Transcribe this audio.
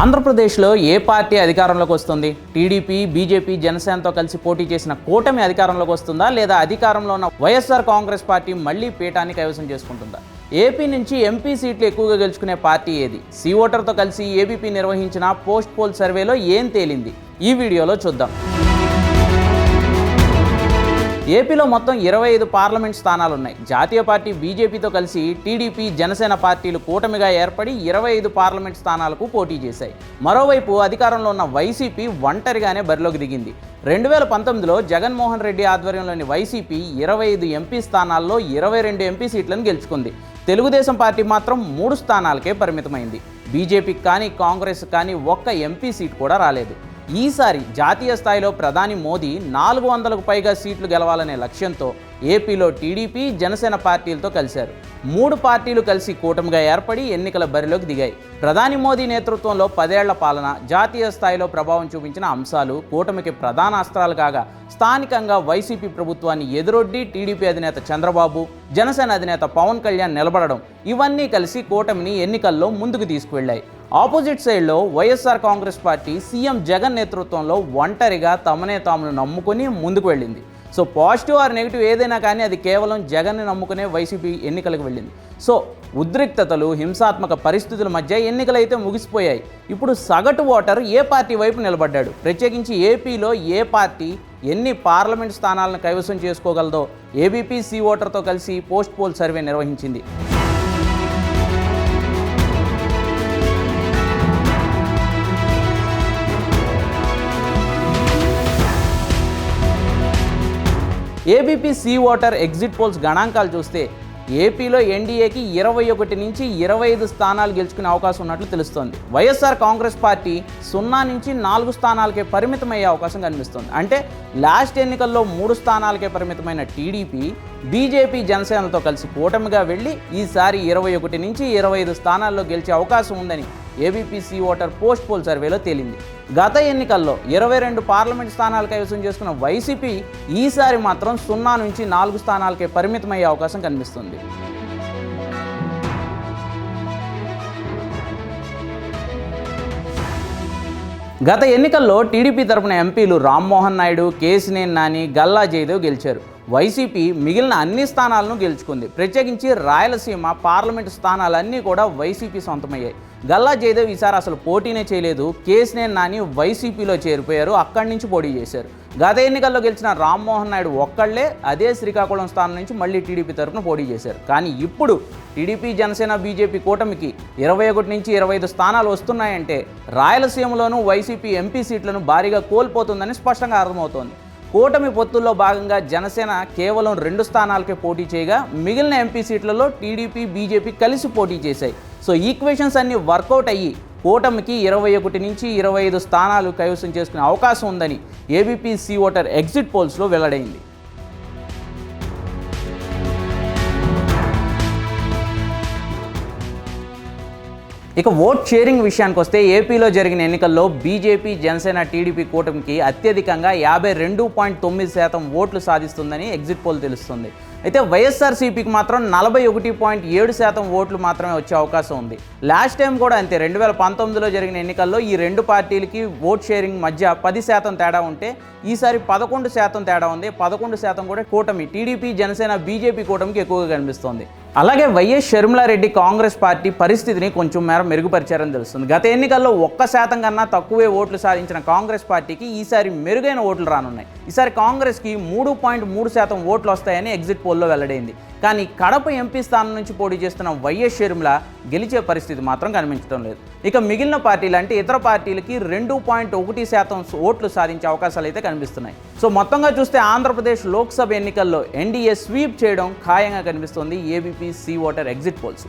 ఆంధ్రప్రదేశ్లో ఏ పార్టీ అధికారంలోకి వస్తుంది? టీడీపీ బీజేపీ జనసేనతో కలిసి పోటీ చేసిన కూటమి అధికారంలోకి వస్తుందా? లేదా అధికారంలో ఉన్న వైఎస్ఆర్ కాంగ్రెస్ పార్టీ మళ్ళీ పీఠాన్ని కైవసం చేసుకుంటుందా? ఏపీ నుంచి ఎంపీ సీట్లు ఎక్కువగా గెలుచుకునే పార్టీ ఏది? సీ ఓటర్తో కలిసి ఏబీపీ నిర్వహించిన పోస్ట్ పోల్ సర్వేలో ఏం తేలింది? ఈ వీడియోలో చూద్దాం. ఏపీలో మొత్తం ఇరవై ఐదు పార్లమెంట్ స్థానాలు ఉన్నాయి జాతీయ పార్టీ బీజేపీతో కలిసి టీడీపీ జనసేన పార్టీలు కూటమిగా ఏర్పడి ఇరవై ఐదు పార్లమెంట్ స్థానాలకు పోటీ చేశాయి. మరోవైపు అధికారంలో ఉన్న వైసీపీ ఒంటరిగానే బరిలోకి దిగింది. రెండు వేల పంతొమ్మిదిలో జగన్మోహన్ రెడ్డి ఆధ్వర్యంలోని వైసీపీ ఇరవై ఐదు ఎంపీ స్థానాల్లో ఇరవై రెండు ఎంపీ సీట్లను గెలుచుకుంది. తెలుగుదేశం పార్టీ మాత్రం మూడు స్థానాలకే పరిమితమైంది. బీజేపీకి కానీ కాంగ్రెస్ కానీ ఒక్క ఎంపీ సీట్ కూడా రాలేదు. ఈసారి జాతీయ స్థాయిలో ప్రధాని మోదీ నాలుగు వందలకు పైగా సీట్లు గెలవాలనే లక్ష్యంతో ఏపీలో టీడీపీ జనసేన పార్టీలతో కలిశారు. మూడు పార్టీలు కలిసి కూటమిగా ఏర్పడి ఎన్నికల బరిలోకి దిగాయి. ప్రధాని మోదీ నేతృత్వంలో పదేళ్ళ పాలన జాతీయ స్థాయిలో ప్రభావం చూపించిన అంశాలు కూటమికి ప్రధాన అస్త్రాలు కాగా స్థానికంగా వైసీపీ ప్రభుత్వాన్ని ఎదురొడ్డి టీడీపీ అధినేత చంద్రబాబు జనసేన అధినేత పవన్ కళ్యాణ్ నిలబడడం ఇవన్నీ కలిసి కూటమిని ఎన్నికల్లో ముందుకు తీసుకువెళ్ళాయి ఆపోజిట్ సైడ్లో YSR Congress party CM Jagan నేతృత్వంలో ఒంటరిగా తమనే తామును నమ్ముకుని ముందుకు వెళ్ళింది. సో పాజిటివ్ ఆర్ నెగిటివ్ ఏదైనా కానీ అది కేవలం జగన్ని నమ్ముకునే వైసీపీ ఎన్నికలకు వెళ్ళింది. సో ఉద్రిక్తతలు హింసాత్మక పరిస్థితుల మధ్య ఎన్నికలైతే ముగిసిపోయాయి. ఇప్పుడు సగటు ఓటర్ ఏ పార్టీ వైపు నిలబడ్డాడు? ప్రత్యేకించి ఏపీలో ఏ పార్టీ ఎన్ని పార్లమెంట్ స్థానాలను కైవసం చేసుకోగలదో ఏబీపీ సి ఓటర్తో కలిసి పోస్ట్ పోల్ సర్వే నిర్వహించింది. ABP C voter exit polls గణాంకాలు చూస్తే ఏపీలో ఎన్డీఏకి ఇరవై ఒకటి నుంచి ఇరవై ఐదు స్థానాలు గెలుచుకునే అవకాశం ఉన్నట్లు తెలుస్తోంది. వైఎస్ఆర్ కాంగ్రెస్ పార్టీ సున్నా నుంచి నాలుగు స్థానాలకే పరిమితమయ్యే అవకాశం కనిపిస్తుంది. అంటే లాస్ట్ ఎన్నికల్లో మూడు స్థానాలకే పరిమితమైన టీడీపీ బీజేపీ జనసేనతో కలిసి కూటమిగా వెళ్ళి ఈసారి ఇరవై ఒకటి నుంచి ఇరవై ఐదు స్థానాల్లో గెలిచే అవకాశం ఉందని ఏబీపీసీ ఓటర్ పోస్ట్ పోల్ సర్వేలో తేలింది. గత ఎన్నికల్లో ఇరవై రెండు పార్లమెంట్ స్థానాలు కైవసం చేసుకున్న వైసీపీ ఈసారి మాత్రం సున్నా నుంచి నాలుగు స్థానాలకే పరిమితమయ్యే అవకాశం కనిపిస్తుంది. గత ఎన్నికల్లో టీడీపీ తరపున ఎంపీలు రామ్మోహన్ నాయుడు కేసినేని నాని గల్లా జయదేవ్ గెలిచారు. వైసీపీ మిగిలిన అన్ని స్థానాలను గెలుచుకుంది. ప్రత్యేకించి రాయలసీమ పార్లమెంటు స్థానాలన్నీ కూడా వైసీపీ సొంతమయ్యాయి. గల్లా జయదేవ్ ఈసారి అసలు పోటీనే చేయలేదు. కేసునే నాని వైసీపీలో చేరిపోయారు. అక్కడి నుంచి పోటీ చేశారు. గత ఎన్నికల్లో గెలిచిన రామ్మోహన్ నాయుడు ఒక్కళ్ళే అదే శ్రీకాకుళం స్థానం నుంచి మళ్ళీ టీడీపీ తరఫున పోటీ చేశారు. కానీ ఇప్పుడు టీడీపీ జనసేన బీజేపీ కూటమికి ఇరవై ఒకటి నుంచి ఇరవై ఐదు స్థానాలు వస్తున్నాయంటే రాయలసీమలోనూ వైసీపీ ఎంపీ సీట్లను భారీగా కోల్పోతుందని స్పష్టంగా అర్థమవుతోంది. కూటమి పొత్తుల్లో భాగంగా జనసేన కేవలం రెండు స్థానాలకే పోటీ చేయగా మిగిలిన ఎంపీ సీట్లలో టీడీపీ బీజేపీ కలిసి పోటీ చేశాయి. సో ఈక్వేషన్స్ అన్ని వర్కౌట్ అయ్యి కూటమికి ఇరవై ఒకటి నుంచి ఇరవై ఐదు స్థానాలు కైవసం చేసుకునే అవకాశం ఉందని ఏబీపీ సీ ఓటర్ ఎగ్జిట్ పోల్స్లో వెల్లడైంది. ఇక ఓట్ షేరింగ్ విషయానికి వస్తే ఏపీలో జరిగిన ఎన్నికల్లో బీజేపీ జనసేన టీడీపీ కూటమికి అత్యధికంగా యాభై రెండు పాయింట్ తొమ్మిది శాతం ఓట్లు సాధిస్తుందని ఎగ్జిట్ పోల్ తెలుస్తుంది. అయితే వైఎస్ఆర్సీపీకి మాత్రం నలభై ఒకటి పాయింట్ ఏడు శాతం ఓట్లు మాత్రమే వచ్చే అవకాశం ఉంది. లాస్ట్ టైం కూడా అంతే రెండు వేల పంతొమ్మిదిలో జరిగిన ఎన్నికల్లో ఈ రెండు పార్టీలకి ఓట్ షేరింగ్ మధ్య పది శాతం తేడా ఉంటే ఈసారి పదకొండు శాతం తేడా ఉంది. పదకొండు శాతం కూడా కూటమి టీడీపీ జనసేన బీజేపీ కూటమికి ఎక్కువగా కనిపిస్తోంది. అలాగే వైఎస్ షర్మిలారెడ్డి కాంగ్రెస్ పార్టీ పరిస్థితిని కొంచెం మేర మెరుగుపరిచారని తెలుస్తుంది. గత ఎన్నికల్లో ఒక్క శాతం కన్నా తక్కువే ఓట్లు సాధించిన కాంగ్రెస్ పార్టీకి ఈసారి మెరుగైన ఓట్లు రానున్నాయి. ఈసారి కాంగ్రెస్కి మూడు పాయింట్ మూడు శాతం ఓట్లు వస్తాయని ఎగ్జిట్ పోల్లో వెల్లడైంది. కానీ కడప ఎంపీ స్థానం నుంచి పోటీ చేస్తున్న వైఎస్ షర్మిల గెలిచే పరిస్థితి మాత్రం కనిపించడం లేదు. ఇక మిగిలిన పార్టీలు అంటే ఇతర పార్టీలకి రెండు పాయింట్ ఒకటి శాతం ఓట్లు సాధించే అవకాశాలు అయితే కనిపిస్తున్నాయి. సో మొత్తంగా చూస్తే ఆంధ్రప్రదేశ్ లోక్సభ ఎన్నికల్లో ఎన్డీఏ స్వీప్ చేయడం ఖాయంగా కనిపిస్తోంది. ABP C voter exit polls.